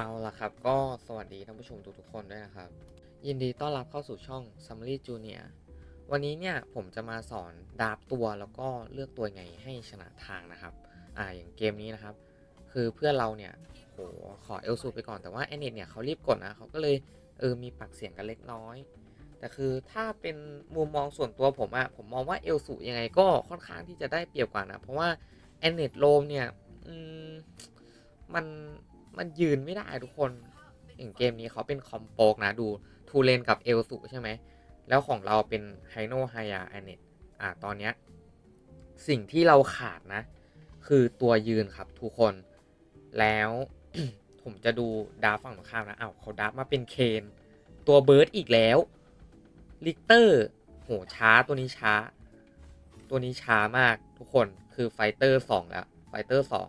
เอาละครับ ก็สวัสดีท่านผู้ชมทุกๆคนด้วยนะครับ ยินดีต้อนรับเข้าสู่ช่อง Summary Junior วันนี้เนี่ยผมจะมาสอนดาฟตัวแล้วก็เลือกตัวไงให้ชนะทางนะครับ อ่าอย่างเกมนี้นะครับ คือเพื่อนเราเนี่ยโหขอเอลซูไปก่อนแต่ว่าแอนเนตเนี่ยเขารีบกดนะเขาก็เลยเออมีปากเสียงกันเล็กน้อย แต่คือถ้าเป็นมุมมองส่วนตัวผมอะผมมองว่าเอลสูยังไงก็ค่อนข้างที่จะได้เปรียบกว่านะเพราะว่าแอนเนตโลมเนี่ยอืมมัน มันยืนไม่ได้ทุกคนอย่างเกมนี้เขาเป็นคอมโปกนะดูทูเลนกับเอลสูใช่ไหม แล้วของเราเป็นไฮโนไฮยาแอนเนตอ่าตอนเนี้ยสิ่งที่เราขาดนะ คือตัวยืนครับทุกคนแล้วผมจะดูดาร์ฟฝั่งตรงข้ามนะอ้าวเขาดาร์ฟมาเป็นเคนตัวเบิร์ดอีกแล้วลิกเตอร์โหช้าตัวนี้ช้า ตัวนี้ช้ามากทุกคนคือไฟเตอร์สองแล้วไฟเตอร์สอง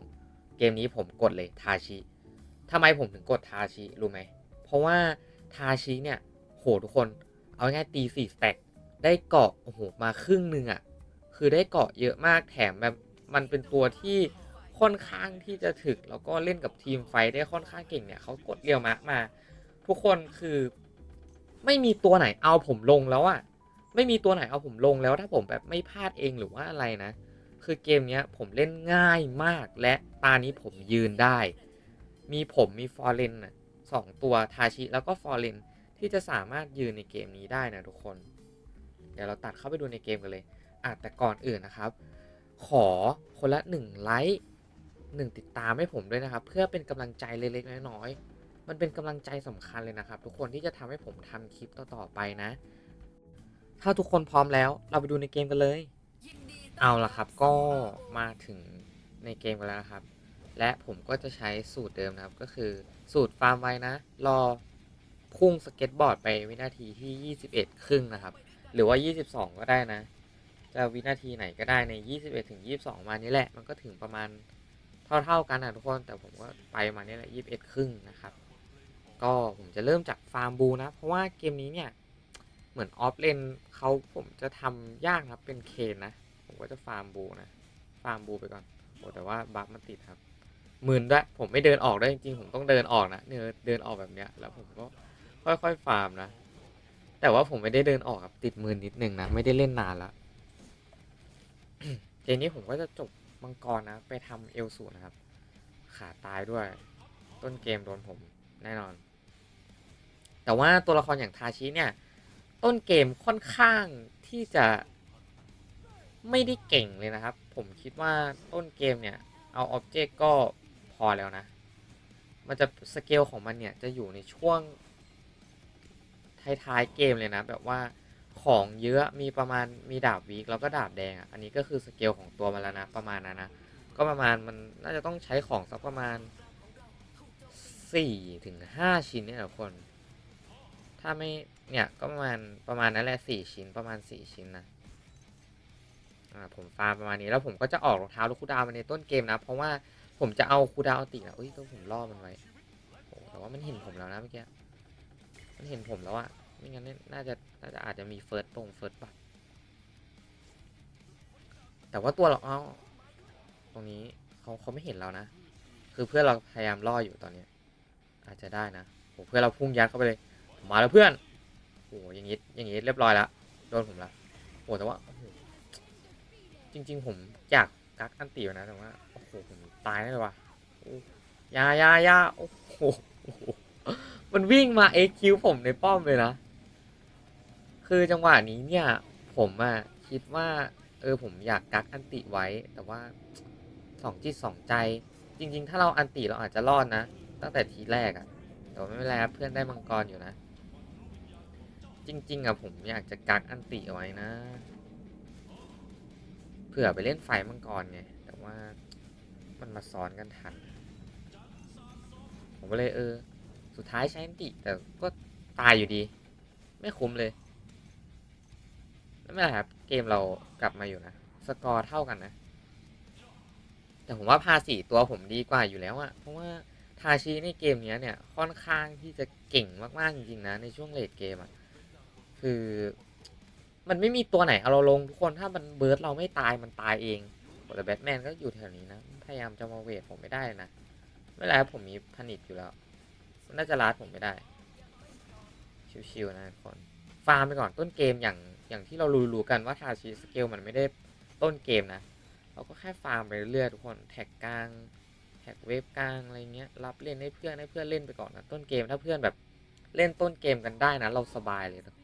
เกมนี้ผมกดเลยทาชิ ทำไมผมถึงกดทาชิรู้ไหม เพราะว่าทาชิเนี่ย โหทุกคน เอาง่ายตีสี่สแต็กได้เกาะโอ้โหมาครึ่งหนึ่งอะ่ะ คือได้เกาะเยอะมากแถมแบบมันเป็นตัวที่ค่อนข้างที่จะถึก แล้วก็เล่นกับทีมไฟได้ค่อนข้างเก่งเนี่ยเขากดเรียวมามา ทุกคนคือ ไม่มีตัวไหนเอาผมลงแล้วอะไม่มีตัวไหนเอาผมลงแล้วถ้าผมแบบไม่พลาดเองหรือว่าอะไรนะ คือเกมเนี้ยผมเล่นง่ายมากและตานี้ผมยืนได้ มีผมมีฟอร์เรนน่ะสองตัวทาชิแล้วก็ฟอร์เรนที่จะสามารถยืนในเกมนี้ได้นะทุกคน เดี๋ยวเราตัดเข้าไปดูในเกมกันเลยอะแต่ก่อนอื่นนะครับ ขอคนละหนึ่งไลค์หนึ่งติดตามให้ผมด้วยนะครับ เพื่อเป็นกำลังใจเล็กๆน้อยๆมันเป็นกำลังใจสำคัญเลยนะครับ ทุกคนที่จะทำให้ผมทำคลิปต่อๆไปนะ ถ้าทุกคนพร้อมแล้วเราไปดูในเกมกันเลย เอาละครับก็มาถึงในเกมกันแล้วนะครับ และผมก็จะใช้สูตรเดิมนะครับ ก็คือสูตรฟาร์มไว้นะ รอพุ่งสเก็ตบอร์ดไปวินาทีที่ 21 ครึ่งนะครับ หรือว่า 22 ก็ได้นะ จะวินาทีไหนก็ได้ใน 21 ถึง 22 มานี้แหละ มันก็ถึงประมาณเท่า ๆ กันนะทุกคน แต่ผมก็ไปมานี่แหละ 21 ครึ่งนะครับ ก็ผมจะเริ่มจากฟาร์มบูนะ เพราะว่าเกมนี้เนี่ยเหมือนออฟเลนเขาผมจะทำยากนะครับเป็นเคนนะ ผมก็จะฟาร์มบูนะ ฟาร์มบูไปก่อนโอ้แต่ว่าบัฟมันติดครับ มื่นด้วยผมไม่เดินออกด้วยจริงๆผมต้องเดินออกนะเนี่ยเดินออกแบบเนี้ย แล้วผมก็ค่อยๆฟาร์มนะ แต่ว่าผมไม่ได้เดินออกครับติดมือนิดนึงนะ ไม่ได้เล่นนานแล้วเกมนี้ผมก็จะจบมังกรนะ ไปทำเอลสูนะครับ ขาตายด้วย ต้นเกมโดนผมแน่นอน แต่ว่าตัวละครอย่างทาชิเนี่ย ต้นเกมค่อนข้างที่จะไม่ได้เก่งเลยนะครับ ผมคิดว่าต้นเกมเนี่ย เอาอ็อบเจกต์ก็ อแล้วนะ มันจะสเกลของมันเนี่ยจะอยู่ในช่วงท้ายๆเกมเลยนะ แบบว่าของเยอะมีประมาณมีดาบวีกแล้วก็ดาบแดงอะอันนี้ก็คือสเกลของตัวมันแล้วนะประมาณนั้นนะก็ประมาณมันน่าจะต้องใช้ของสักประมาณสี่ถึงห้าชิ้นเนี่ยทุกคน ถ้าไม่เนี่ยก็ประมาณประมาณนั้นแหละสี่ชิ้นประมาณสี่ชิ้นนะอ่าผมฟาร์มประมาณนี้แล้วผมก็จะออกรองเท้าลูกคูดาวมาในต้นเกมนะ เพราะว่า ผมจะเอาคูดาวอัลตินะเอ้ยต้องผมล่อมันไว้โอ้แต่ว่ามันเห็นผมแล้วนะเมื่อกี้ มันเห็นผมแล้วอะไม่งั้นน่าจะน่าจะอาจจะมีเฟิร์สตรงเฟิร์สบัตแต่ว่าตัวเราเอาตรงนี้เขาเขาไม่เห็นเรานะ คือเพื่อนเราพยายามล่ออยู่ตอนเนี้ย อาจจะได้นะโอ้เพื่อนเราพุ่งยัดเข้าไปเลย มาแล้วเพื่อน โอ้อย่างงี้อย่างงี้เรียบร้อยล้วโดนผมละโอ้แต่ว่าจริง ๆ ผมอยากกักอันตีอยู่นะแต่ว่า โหผมตายแน่เลยว่ะยายายาโอ้โห มันวิ่งมาเอ็กคิวผมในป้อมเลยนะ คือจังหวะนี้เนี่ย ผมอะคิดว่า เออผมอยากกักอันติไว้ แต่ว่าสองจิตสองใจ จริง ๆ ถ้าเราอันติเราอาจจะรอดนะ ตั้งแต่ทีแรกอะแต่ว่าไม่เป็นไรเพื่อนได้มังกรอยู่นะ จริง ๆอะผมอยากจะกักอันติเอาไว้นะ เผื่อไปเล่นไฟมังกรไง แต่ว่า มันมาซ้อนกันทัน ผมก็เลยเออ สุดท้ายใช้อันติแต่ก็ตายอยู่ดี ไม่คุ้มเลยไม่เป็นไรครับ เกมเรากลับมาอยู่นะ สกอร์เท่ากันนะ แต่ผมว่าพาสีตัวผมดีกว่าอยู่แล้วอะเพราะว่าทาชิในเกมเนี้ยเนี่ยค่อนข้างที่จะเก่งมากๆจริงๆนะในช่วงเลดเกมอะคือมันไม่มีตัวไหนเอาเราลงทุกคนถ้ามันเบิร์ดเราไม่ตายมันตายเองแต่แบทแมนก็อยู่แถวนี้นะ ยายามจะมาเวทผมไม่ได้นะไม่เป็นไรผมมีผนิตอยู่แล้วน่าจะลาดผมไม่ได้ ชิวๆนะทุกคนฟาร์มไปก่อนต้นเกมอย่างอย่างที่เรารู้ๆกันว่าทาชิสเกลมันไม่ได้ต้นเกมนะ เราก็แค่ฟาร์มไปเรื่อยๆทุกคนแท็กกลางแท็กเวฟกลางอะไรเงี้ยรับเล่นให้เพื่อนให้เพื่อนเล่นไปก่อนนะต้นเกมถ้าเพื่อนแบบเล่นต้นเกมกันได้นะเราสบายเลยนะ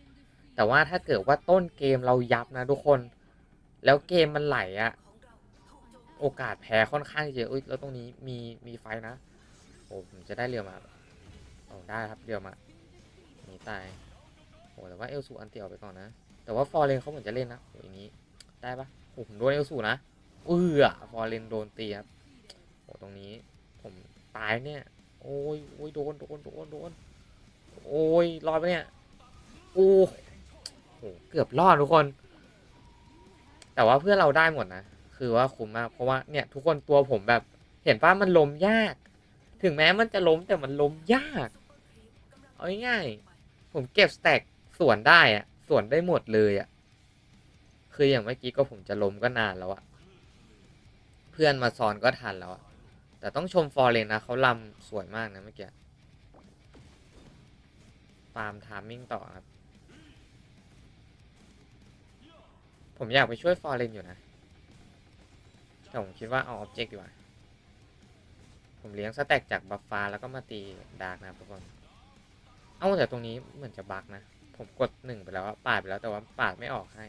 แต่ว่าถ้าเกิดว่าต้นเกมเรายับนะทุกคน แล้วเกมมันไหลอะ โอกาสแพ้ค่อนข้างเยอะแล้วตรงนี้มีมีไฟนะ โอ้ผมจะได้เรือมาโอ้ได้ครับเรือมาหนีตายโอ้แต่ว่าเอลสูอันเตียวไปก่อนนะ แต่ว่าฟอร์เรนเขาเหมือนจะเล่นนะโอ้อย่างนี้ได้ปะโอ้ผมโดนเอลสูนะเออฟอร์เรนโดนตีครับโอ้ตรงนี้ผมตายเนี่ย โอ้ยโอ้ยโดนโดนโดนโดนโอ้ยรอดปเนี่ยโอ้โหเกือบรอดทุกคน แต่ว่าเพื่อนเราได้หมดนะ คือว่าคุ้มมากเพราะว่าเนี่ยทุกคนตัวผมแบบเห็นป้ามันล้มยาก ถึงแม้มันจะล้มแต่มันล้มยาก เอาง่ายๆผมเก็บสแต็กส่วนได้อะส่วนได้หมดเลยอะคืออย่างเมื่อกี้ก็ผมจะล้มก็นานแล้วอะเพื่อนมาซ้อนก็ทันแล้วอะแต่ต้องชมฟอร์เรนนะเขาลำสวยมากนะเมื่อกี้ฟามทามมิ่งต่อครับ ผมอยากไปช่วยฟอร์เรนอยู่นะ แต่ผมคิดว่าเอาออบเจกต์ดีกว่า ผมเลี้ยงสแต็กจากบัฟฟ้าแล้วก็มาตีดาร์กนะทุกคน เอาแต่ตรงนี้เหมือนจะบักนะ ผมกดหนึ่งไปแล้วอะปาดไปแล้วแต่ว่าปาดไม่ออกให้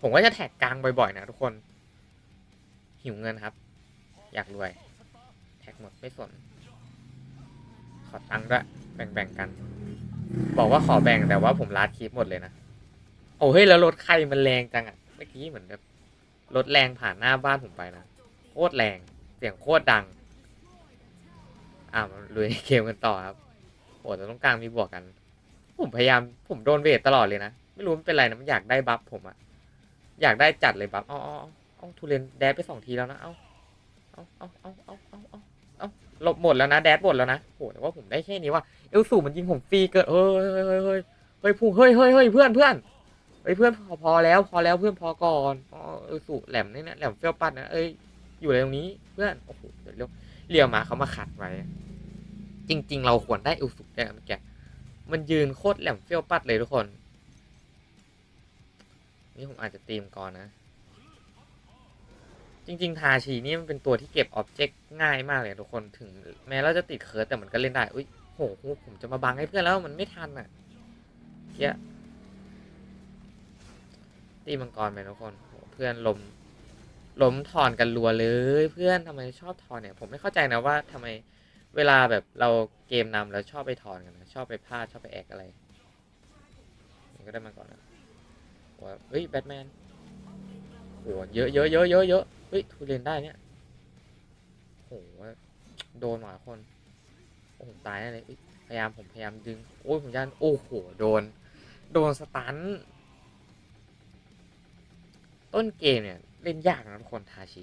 ผมก็จะแท็กกลางบ่อยๆนะทุกคน หิวเงินครับ อยากรวย แท็กหมดไม่สน ขอตังค์ด้วยแบ่งๆกัน บอกว่าขอแบ่งแต่ว่าผมลาดคลิปหมดเลยนะ โอ้เฮ้ยแล้วรถใครมันแรงจังอะเมื่อกี้เหมือนแบบ รถแรงผ่านหน้าบ้านผมไปนะโคตรแรงเสียงโคตรดัง อ่ามาลุยเกมกันต่อครับโอ้แต่ตรงกลางมีบวกกัน ผมพยายามผมโดนเวทตลอดเลยนะไม่รู้มันเป็นไรนะมันอยากได้บัฟผมอะอยากได้จัดเลยบัฟเอาเอาเอาเอทูเรนแดดไปสองทีแล้วนะเอาเอาเอาเอาเอาเอาเอาเอาหลบหมดแล้วนะแดดหมดแล้วนะโหแต่ว่าผมได้แค่นี้ว่าเอลสูมันยิงผมฟรีเกิดเฮ้ยเฮ้ยเฮ้ยเฮ้ยเฮ้ยเฮ้ยเฮ้ยเฮ้ยเพื่อนเพื่อน เฮ้ยเพื่อนพอพอแล้วพอแล้วเพื่อนพอก่อนอ๋อเอลสูแหลมนี่นะแหลมเฟี้ยวปัดนะเอ้ยอยู่อะไรตรงนี้เพื่อนโอ้โหเดี๋ยวเร็วเรียวมาเขามาขัดไว้ จริง ๆ เราควรได้อลสูได้เมื่อกี้มันยืนโคตรแหลมเฟี้ยวปัดเลยทุกคน นี่ผมอาจจะตีมก่อนนะ จริง ๆ ทาชีนี่มันเป็นตัวที่เก็บออบเจกต์ง่ายมากเลยทุกคนถึง แม้เราจะติดเคิร์ดแต่มันก็เล่นได้อุ้ยโหผมจะมาบังให้เพื่อนแล้วมันไม่ทันอะเกี้ย ตีมังกรไปทุกคนเพื่อนลมล้มถอนกันรัวเลย เพื่อนทำไมชอบถอนเนี่ย ผมไม่เข้าใจนะว่าทำไมเวลาแบบเราเกมนำแล้วชอบไปถอนกันนะชอบไปพลาดชอบไปแอกอะไรนี่ก็ได้มาก่อนนะว่าเฮ้ยแบทแมนโหเยอะเยอะเยอะเยอะเยอะเฮ้ยทูเรนได้เนี่ยโหโดนหมาคนโอ้ผมตายแน่เลยเอ้ยพยายามผมพยายามดึงโอ้ยผมยันโอ้โหโดน โดนสตัน ต้นเกมเนี่ย เล่นยากนะทุกคนทาชิ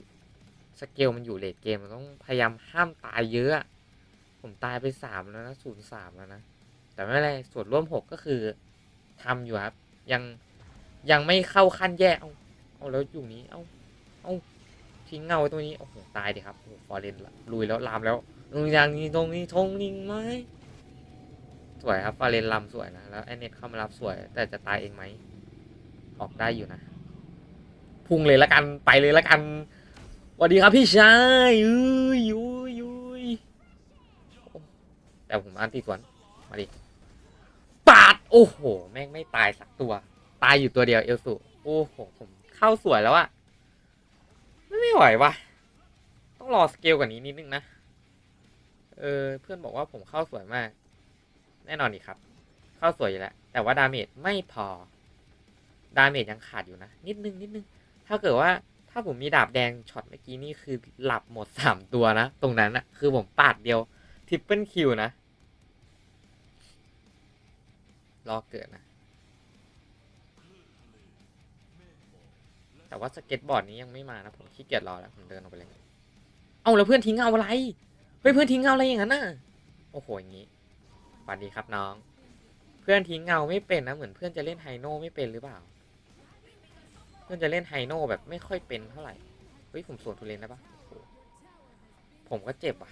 สเกลมันอยู่เลทเกม มันต้องพยายามห้ามตายเยอะ ผมตายไปสามแล้วนะศูนย์สามแล้วนะ แต่ไม่เป็นไรส่วนร่วมหกก็คือทำอยู่ครับ ยังยังไม่เข้าขั้นแย่เอาเอาแล้วอยู่นี้เอาเอาทิ้งเงาไว้ตรงนี้โอ้โหตายดิครับโอ้โหฟอร์เรนล,ลุยแล้วลามแล้วตรงอย่างนี้ตรงนี้ทงนิงไหมสวยครับฟอร์เรนลำสวยนะแล้วไอเน็ตเข้ามารับสวย แต่จะตายเองไหมออกได้อยู่นะ พุ่งเลยละกันไปเลยละกันสวัสดีครับพี่ชายอุ้ยอุ้ยอุ้ยแต่ผมอันตีสวนมาดิปาดโอ้โห แม่งไม่ตายสักตัว ตายอยู่ตัวเดียวเอลสุโอ้โหผมเข้าสวยแล้วอะไม่ไหววะต้องรอสเกลกว่านี้นิดนึงนะเออเพื่อนบอกว่าผมเข้าสวยมาก แน่นอนดีครับ เข้าสวยอยู่แล้วแต่ว่าดาเมจไม่พอดาเมจยังขาดอยู่นะ นิดนึงนิดนึง ถ้าเกิดว่าถ้าผมมีดาบแดงช็อตเมื่อกี้นี่คือหลับหมดสามตัวนะ ตรงนั้นอะคือผมปาดเดียวทริปเปิลคิวนะ รอเกิดนะ แต่ว่าสเก็ตบอร์ดนี้ยังไม่มานะ ผมขี้เกียจรอแล้ว ผมเดินออกไปเลย เอาแล้วเพื่อนทิ้งเงาอะไร เฮ้ยเพื่อนทิ้งเงาอะไรอย่างนั้นน่ะ โอ้โหอย่างนี้สวัสดีครับน้อง เพื่อนทิ้งเงาไม่เป็นนะ เหมือนเพื่อนจะเล่นไฮโน่ไม่เป็นหรือเปล่า เพื่อนจะเล่นไฮโน่แบบไม่ค่อยเป็นเท่าไหร่ เฮ้ย ผมสวนทุเรนได้ปะผมก็เจ็บอะ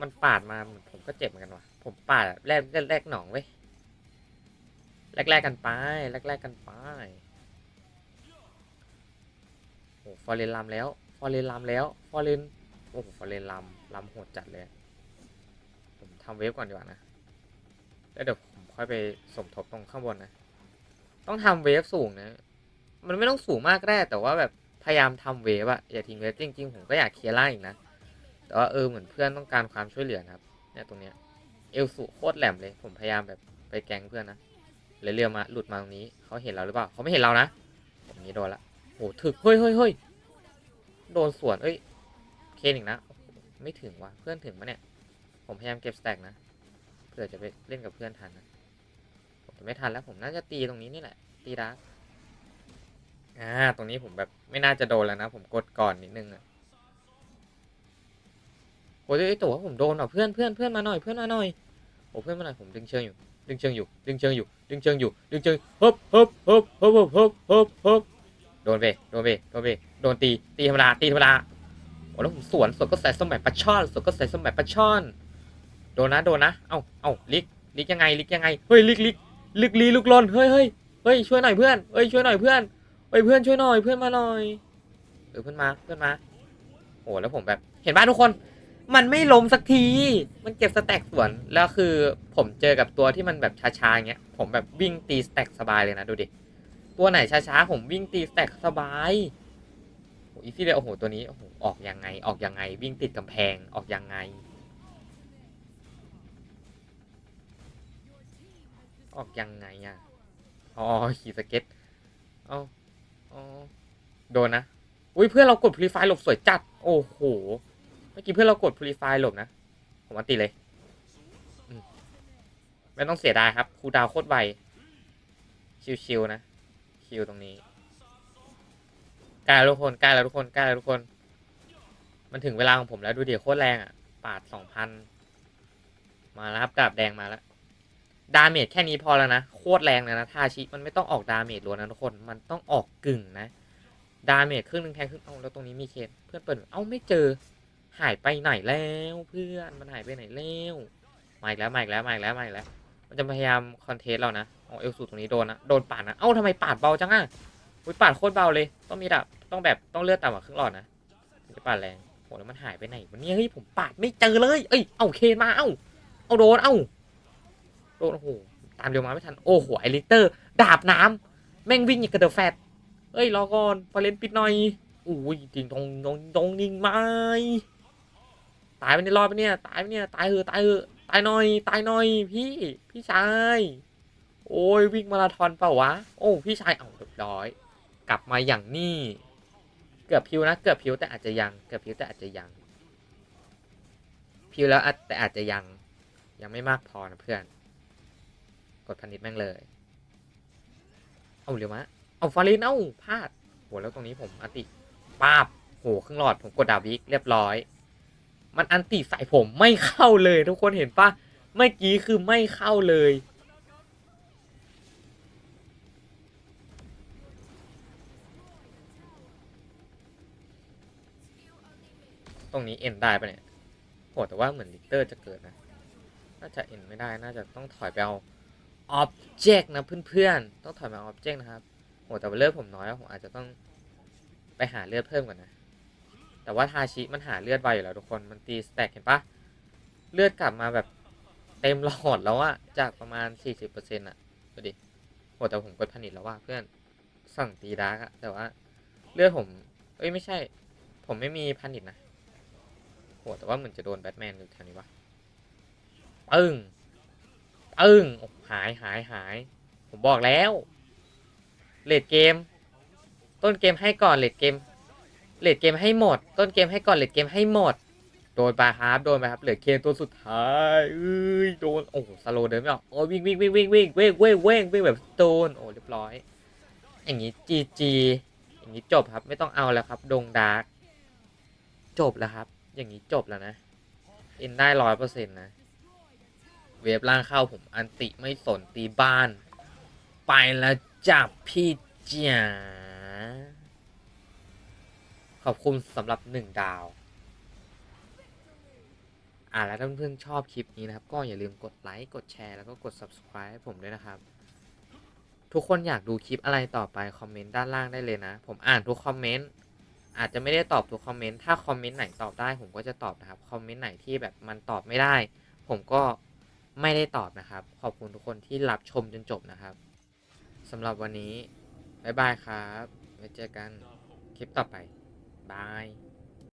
มันปาดมาผมก็เจ็บเหมือนกันว่ะ ผมปาดแรกแรกแรกหนองเว้ย แรกแรกกันไป แรกแรกกันไป โอ้ฟอร์เรนลำแล้ว ฟอร์เรนลำแล้ว ฟอร์เรน โอ้โห ฟอร์เรนลำลำโหดจัดเลย ผมทำเวฟก่อนดีกว่านะ แล้วเดี๋ยวผมค่อยไปสมทบตรงข้างบนนะ ต้องทำเวฟสูงนะ มันไม่ต้องสูงมากก็ได้แต่ว่าแบบพยายามทำเวฟอะอย่าทิ้งเวฟจริงๆผมก็อยากเคลียร์ล่างอีกนะ แต่ว่าเออเหมือนเพื่อนต้องการความช่วยเหลือนะครับเนี่ยตรงเนี้ยเอลสุโคตรแหลมเลย ผมพยายามแบบไปแกงเพื่อนนะเลยเรือมาหลุดมาตรงนี้เขาเห็นเราหรือเปล่าเขาไม่เห็นเรานะผมนี้โดนละโอ้ถึกเฮ้ยเฮ้ยเฮ้ยโดนสวนเอ้ยเคนอีกนะไม่ถึงว่ะเพื่อนถึงปะเนี่ย ผมพยายามเก็บสแต็กนะเผื่อจะไปเล่นกับเพื่อนทันนะผมจะไม่ทันแล้วผมน่าจะตีตรงนี้นี่แหละ ตีดาร์ก อ่า ตรงนี้ผมแบบไม่น่าจะโดนแล้วนะ ผมกดก่อนนิดนึงอะโอ้ยไอ้ตัวผมโดนอะเพื่อนเพื่อนเพื่อนมาหน่อยเพื่อนมาหน่อยโอ้เพื่อนมาหน่อยผมดึงเชิงอยู่ ดึงเชิงอยู่ ดึงเชิงอยู่ ดึงเชิงอยู่ ดึงเชิงฮึบฮึบฮึบฮึบฮึบฮึบฮึบฮึบโดนไปโดนไปโดนไปโดนตีตีธรรมดาตีธรรมดาโอ้แล้วผมสวนสวนก็ใส่สมัยปลาช่อนสวนก็ใส่สมัยปลาช่อนโดนนะโดนนะเอ้าเอ้าลิกลิกยังไงลิกยังไงเฮ้ยลิกลิกลิกลีลุกลนเฮ้ยเฮ้ยเฮ้ยช่วยหน่อยเพื่อนเฮ้ยช่วยหน่อยเพื่อน เฮ้ยเพื่อนช่วยหน่อยเพื่อนมาหน่อยเออเพื่อนมาเพื่อนมาโอ้แล้วผมแบบ เห็นบ้านทุกคน มันไม่ล้มสักที มันเก็บสแต็กสวนแล้วคือผมเจอกับตัวที่มันแบบช้าๆอย่างเงี้ยผมแบบวิ่งตีสแต็กสบายเลยนะดูดิตัวไหนช้าๆผมวิ่งตีสแต็กสบายโอ้อีซี่เลยโอ้โหตัวนี้โอ้โหออกยังไงออกยังไง วิ่งติดกำแพงออกยังไงออกยังไงอะ อ๋อขี่สเก็ต เอา โดนนะ อุ้ยเพื่อนเรากดพลีไฟหลบสวยจัด โอ้โห เมื่อกี้เพื่อนเรากดพลีไฟหลบนะ ผมอันตีเลยมไม่ต้องเสียดายครับครูดาวโคตรไว ชิวๆนะคิวตรงนี้ใกล้แล้วทุกคนใกล้แล้วทุกคนใกล้แล้วทุกคน มันถึงเวลาของผมแล้วดูเดี๋ยวโคตรแรงอะ ปาดสองพัน มาแล้วครับดาบแดงมาแล้ว ดาเมจแค่นี้พอแล้วนะ โคตรแรงเลยนะทาชิมันไม่ต้องออกดาเมจล้วนนะทุกคนมันต้องออกกึ่งนะ ดาเมจครึ่งหนึ่งแทงครึ่งเอ้าแล้วตรงนี้มีเคนเพื่อนเปิดเอ้าไม่เจอ หายไปไหนแล้วเพื่อนมันหายไปไหนแล้วมาอีกแล้วมาอีกแล้วมาอีกแล้วมาอีกแล้ว มันจะพยายามคอนเทสเรานะเอาเอลสูตรงนี้โดนนะโดนปาดนะเอ้าทำไมปาดเบาจังอะอุ้ยปาดโคตรเบาเลย ต้องมีดับต้องแบบต้องเลือดต่ำกว่าครึ่งหลอดนะถึงจะปาดแรงโหแล้วมันหายไปไหนวันนี้เฮ้ยผมปาดไม่เจอเลย เอ้ยเอ้าเคนมาเอ้าเอาโดนเอ้า โดนโอ้โหตามเร็วมาไม่ทัน โอ้โหไอลิเตอร์ ดาบน้ำแม่งวิ่งอย่างกระเดอแฟดเอ้ยรอก่อนฟาเลนปิดหน่อยอุ้ยจริงตรงตรงตรงนิ่งไหมตายไปในรอดไปเนี่ยตายไปเนี่ยตายเหอตายเหอตายหน่อย ตายหน่อย พี่พี่ชาย โอ้ยวิ่งมาราธอนเปล่าวะ โอ้พี่ชายเอาเรียบร้อย กลับมาอย่างนี้เกือบพิวนะเกือบพิวแต่อาจจะยังเกือบพิวแต่อาจจะยังพิวแล้วแต่อาจจะยังยังไม่มากพอนะเพื่อน ดพันนิดแม่งเลย เอาเร็วมะ เอาฟารินเอ้าพลาดโหแล้วตรงนี้ผมอันติป้าบโหครึ่งหลอดผมกดดาวิกเรียบร้อย มันอันติใส่ผมไม่เข้าเลยทุกคนเห็นปะเมื่อกี้คือไม่เข้าเลยตรงนี้เอ็นได้ปะเนี่ยโหแต่ว่าเหมือนลิเตอร์จะเกิดนะ น่าจะเอ็นไม่ได้ น่าจะต้องถอยไปเอา ออบเจกต์นะเพื่อนๆ ต้องถอยมาออบเจกต์นะครับโหแต่เลือดผมน้อยผมอาจจะต้องไปหาเลือดเพิ่มก่อนนะ แต่ว่าทาชิมันหาเลือดไวอยู่แล้วทุกคน มันตีสแต็กเห็นปะเลือดกลับมาแบบเต็มหลอดแล้วอะจากประมาณ 40%อะดูดิโหแต่ผมกดผนิตแล้วว่าเพื่อนสั่งตีดาร์กอะแต่ว่าเลือดผม เอ้ยไม่ใช่ ผมไม่มีพันิตนะโหแต่ว่าเหมือนจะโดนแบทแมนอยู่แถวนี้วะปึ้ง ตึ้งหายหายหาย ผมบอกแล้วเลดเกม ต้นเกมให้ก่อนเลดเกมเลดเกมให้หมด ต้นเกมให้ก่อนเลดเกมให้หมด โดนไปาร์บโดนไหมครับเหลือเกมตัวสุดท้ายเอ้ยโดนโอ้สโลเดินไม่ออกโอ้วิ่งวิ่งวิ่งวิ่งวิ่งเว้ยเว้ยเว้งวิ่งแบบโดนโอ้เรียบร้อย อย่างนี้จีจีอย่างนี้จบครับไม่ต้องเอาแล้วครับดงดาร์กจบแล้วครับ อย่างนี้จบแล้วนะเอ็นได้ร้อยเปอร์เซ็นต์นะ เวฟล่างเข้าผมอันติไม่สนตีบ้าน ไปแล้วจับพี่จ๋าขอบคุณสำหรับหนึ่งดาว อ่าแล้วถ้าเพื่อนชอบคลิปนี้นะครับ ก็อย่าลืมกดไลค์ กดแชร์ แล้วก็กด subscribe ให้ผมด้วยนะครับ ทุกคนอยากดูคลิปอะไรต่อไป คอมเมนต์ด้านล่างได้เลยนะ ผมอ่านทุกคอมเมนต์ อาจจะไม่ได้ตอบทุกคอมเมนต์ ถ้าคอมเมนต์ไหนตอบได้ ผมก็จะตอบนะครับ คอมเมนต์ไหนที่แบบมันตอบไม่ได้ ผมก็ ไม่ได้ตอบนะครับ ขอบคุณทุกคนที่รับชมจนจบนะครับสำหรับวันนี้ บ๊ายบายครับไว้เจอกันคลิปต่อไป บาย